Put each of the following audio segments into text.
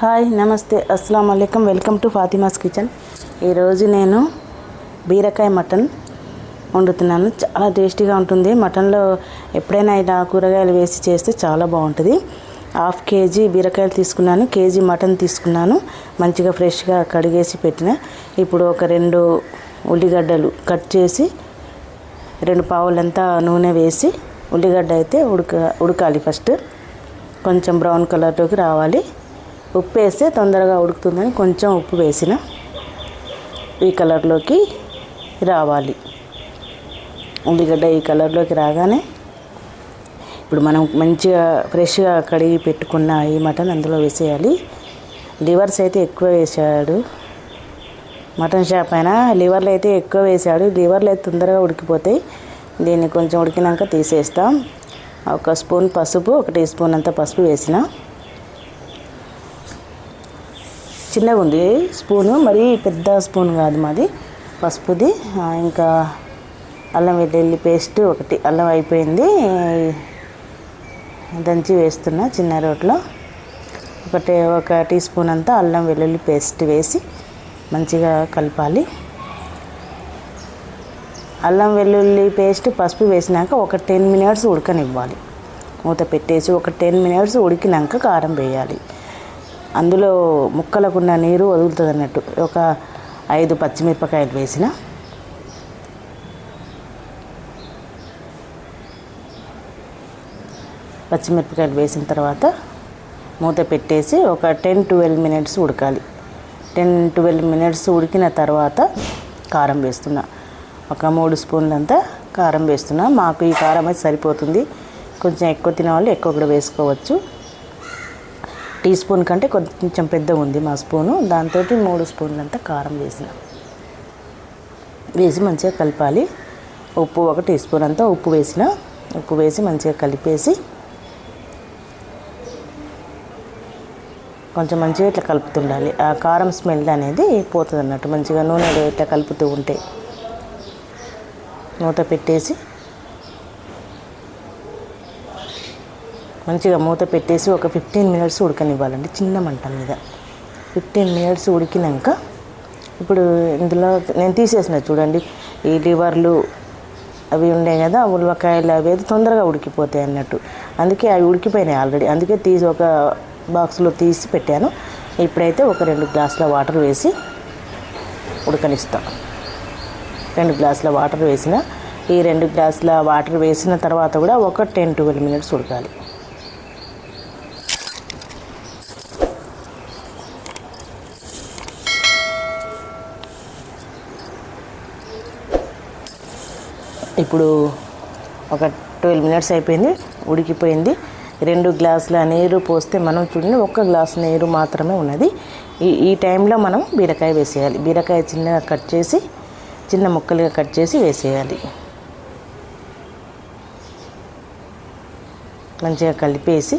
Hi నమస్తే అస్సలం అయికం వెల్కమ్ టు ఫాతిమాస్ కిచెన్. ఈరోజు నేను బీరకాయ మటన్ వండుతున్నాను. చాలా టేస్టీగా ఉంటుంది. మటన్లో ఎప్పుడైనా ఇలా కూరగాయలు వేసి చేస్తే చాలా బాగుంటుంది. హాఫ్ కేజీ బీరకాయలు తీసుకున్నాను. కేజీ మటన్ తీసుకున్నాను. మంచిగా ఫ్రెష్గా కడిగేసి పెట్టిన. ఇప్పుడు ఒక రెండు ఉల్లిగడ్డలు కట్ చేసి రెండు పావులంతా నూనె వేసి ఉల్లిగడ్డ అయితే ఉడక ఉడకాలి ఫస్ట్. కొంచెం బ్రౌన్ కలర్లోకి రావాలి. ఉప్పు వేస్తే తొందరగా ఉడుకుతుందని కొంచెం ఉప్పు వేసిన ఈ కలర్లోకి రావాలి. ఉల్లిగడ్డ ఈ కలర్లోకి రాగానే ఇప్పుడు మనం మంచిగా ఫ్రెష్గా కడిగి పెట్టుకున్న ఈ మటన్ అందులో వేసేయాలి. లివర్స్ అయితే ఎక్కువ వేసాడు. మటన్ షాప్ అయినా లివర్లు అయితే ఎక్కువ వేసాడు. లివర్లు అయితే తొందరగా ఉడికిపోతాయి దీన్ని కొంచెం ఉడికినాక తీసేస్తాం. ఒక స్పూన్ పసుపు ఒక టీ స్పూన్ అంత పసుపు వేసిన చిన్నగా ఉంది స్పూను మరి పెద్ద స్పూన్ కాదు మాది. పసుపుది ఇంకా అల్లం వెల్లుల్లి పేస్ట్ ఒకటి అల్లం అయిపోయింది. దంచి వేస్తున్నా చిన్న రోట్లో. ఒకటి ఒక టీ స్పూన్ అంతా అల్లం వెల్లుల్లి పేస్ట్ వేసి మంచిగా కలపాలి. అల్లం వెల్లుల్లి పేస్ట్ పసుపు వేసినాక ఒక టెన్ మినిట్స్ ఉడకనివ్వాలి. మూత పెట్టేసి ఒక టెన్ మినిట్స్ ఉడికినాక కారం వేయాలి. అందులో ముక్కలకున్న నీరు వదులుతుంది అన్నట్టు ఒక ఐదు పచ్చిమిరపకాయలు వేసిన. పచ్చిమిరపకాయలు వేసిన తర్వాత మూత పెట్టేసి ఒక టెన్ ట్వెల్వ్ మినిట్స్ ఉడకాలి. టెన్ ట్వెల్వ్ మినిట్స్ ఉడికిన తర్వాత కారం వేస్తున్నా. ఒక మూడు స్పూన్లంతా కారం వేస్తున్నా. మాకు ఈ కారం అయితే సరిపోతుంది. కొంచెం ఎక్కువ తినే వాళ్ళు ఎక్కువ కూడా వేసుకోవచ్చు. టీ స్పూన్ కంటే కొంచెం పెద్దగా ఉంది మా స్పూను. దాంతో మూడు స్పూన్లంతా కారం వేసిన. వేసి మంచిగా కలపాలి. ఉప్పు ఒక టీ స్పూన్ అంతా ఉప్పు వేసిన. ఉప్పు వేసి మంచిగా కలిపేసి కొంచెం మంచిగా ఇట్లా కలుపుతుండాలి. ఆ కారం స్మెల్ అనేది పోతుంది అన్నట్టు మంచిగా నూనెలో ఇట్లా కలుపుతూ ఉంటే మూత పెట్టేసి మంచిగా మూత పెట్టేసి ఒక ఫిఫ్టీన్ మినిట్స్ ఉడకనివ్వాలండి చిన్న మంట మీద. ఫిఫ్టీన్ మినిట్స్ ఉడికినాక ఇప్పుడు ఇందులో నేను తీసేసిన చూడండి ఈ లివర్లు అవి ఉండే కదా ఉల్లకాయలు అవి అయితే తొందరగా ఉడికిపోతాయి అన్నట్టు. అందుకే అవి ఉడికిపోయినాయి ఆల్రెడీ అందుకే తీసి ఒక బాక్స్లో తీసి పెట్టాను. ఇప్పుడైతే ఒక రెండు గ్లాసుల వాటర్ వేసి ఉడకనిస్తాం. రెండు గ్లాసుల వాటర్ వేసిన ఈ రెండు గ్లాసుల వాటర్ వేసిన తర్వాత కూడా ఒక టెన్ ట్వెల్వ్ మినిట్స్ ఉడకాలి. ఇప్పుడు ఒక ట్వెల్వ్ మినిట్స్ అయిపోయింది ఉడికిపోయింది. రెండు గ్లాసుల నీరు పోస్తే మనం చూడండి ఒక్క గ్లాస్ నీరు మాత్రమే ఉన్నది. ఈ ఈ టైంలో మనం బీరకాయ వేసేయాలి. బీరకాయ చిన్నగా కట్ చేసి చిన్న ముక్కలుగా కట్ చేసి వేసేయాలి. మంచిగా కలిపేసి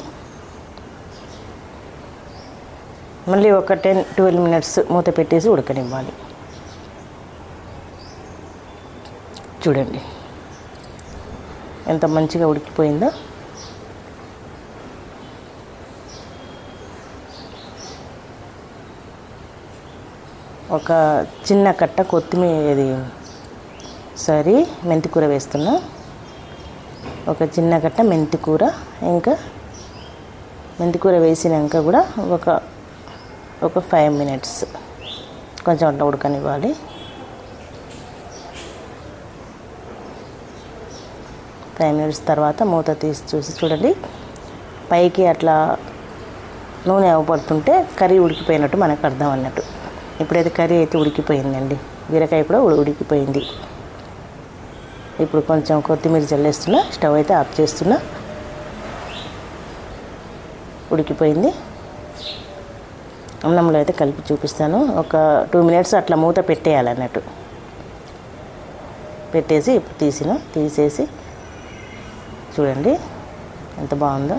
మళ్ళీ ఒక టెన్ ట్వెల్వ్ మినిట్స్ మూత పెట్టేసి ఉడకనివ్వాలి. చూడండి. ఎంత మంచిగా ఉడికిపోయిందో. ఒక చిన్న కట్ట కొత్తిమీర సారీ మెంతికూర వేస్తున్నా. ఒక చిన్న కట్ట మెంతికూర ఇంకా మెంతికూర వేసినాక కూడా ఒక ఒక ఫైవ్ మినిట్స్ కొంచెం అట్లా ఉడకనివ్వాలి. ఫైవ్ మినిట్స్ తర్వాత మూత తీసి చూసి చూడండి. పైకి అట్లా నూనె అవ్వబడుతుంటే కర్రీ ఉడికిపోయినట్టు మనకు అర్థం అన్నట్టు. ఇప్పుడైతే కర్రీ అయితే ఉడికిపోయిందండి. బీరకాయ కూడా ఉడికిపోయింది. ఇప్పుడు కొంచెం కొత్తిమీర చల్లేస్తున్నా స్టవ్ అయితే ఆఫ్ చేస్తున్నా. ఉడికిపోయింది. అన్నంలో అయితే కలిపి చూపిస్తాను. ఒక టూ మినిట్స్ అట్లా మూత పెట్టేయాలన్నట్టు పెట్టేసి ఇప్పుడు తీసిన తీసేసి చూడండి. ఎంత బాగుందో.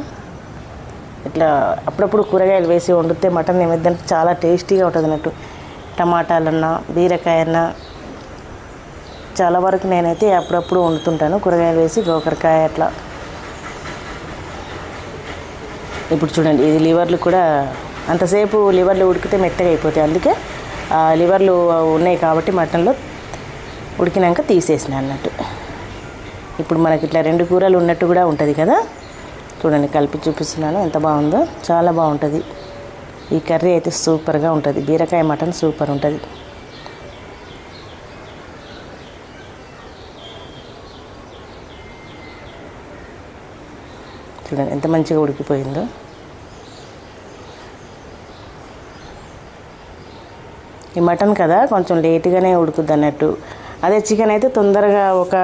ఇట్లా అప్పుడప్పుడు కూరగాయలు వేసి వండితే మటన్ ఏమైందంటే చాలా టేస్టీగా ఉంటుంది అన్నట్టు. టమాటాలన్నా బీరకాయ అన్నా చాలా వరకు నేనైతే అప్పుడప్పుడు వండుతుంటాను. కూరగాయలు వేసి గోకరకాయ అట్లా. ఇప్పుడు చూడండి ఇది లివర్లు కూడా అంతసేపు లివర్లు ఉడికితే మెత్తగా అయిపోతాయి. అందుకే ఆ లివర్లు ఉన్నాయి కాబట్టి మటన్లో ఉడికినాక తీసేసిన అన్నట్టు. ఇప్పుడు మనకి ఇట్లా రెండు కూరలు ఉన్నట్టు కూడా ఉంటుంది కదా? చూడండి కలిపి చూపిస్తున్నాను. ఎంత బాగుందో? చాలా బాగుంటుంది. ఈ కర్రీ అయితే సూపర్గా ఉంటుంది. బీరకాయ మటన్ సూపర్ ఉంటుంది. చూడండి ఎంత మంచిగా ఉడికిపోయిందో. ఈ మటన్ కదా కొంచెం లేట్గానే ఉడుకుద్ది అన్నట్టు అదే చికెన్ అయితే తొందరగా ఒక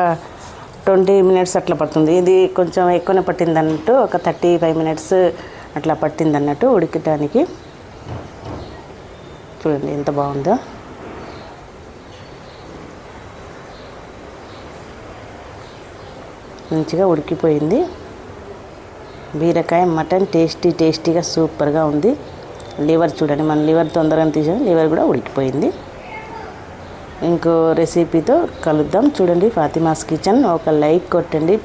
ట్వంటీ మినిట్స్ అట్లా పడుతుంది. ఇది కొంచెం ఎక్కువనే పట్టింది అన్నట్టు ఒక థర్టీ ఫైవ్ మినిట్స్ అట్లా పట్టింది అన్నట్టు ఉడికటానికి. చూడండి ఎంత బాగుందో. మంచిగా ఉడికిపోయింది. బీరకాయ మటన్ టేస్టీ టేస్టీగా సూపర్గా ఉంది. లివర్ చూడండి మన లివర్ తొందరగా తీసాం లివర్ కూడా ఉడికిపోయింది. ఇంకో రెసిపీతో కలుద్దాం. చూడండి ఫాతిమాస్ కిచెన్ ఒక లైక్ కొట్టండి.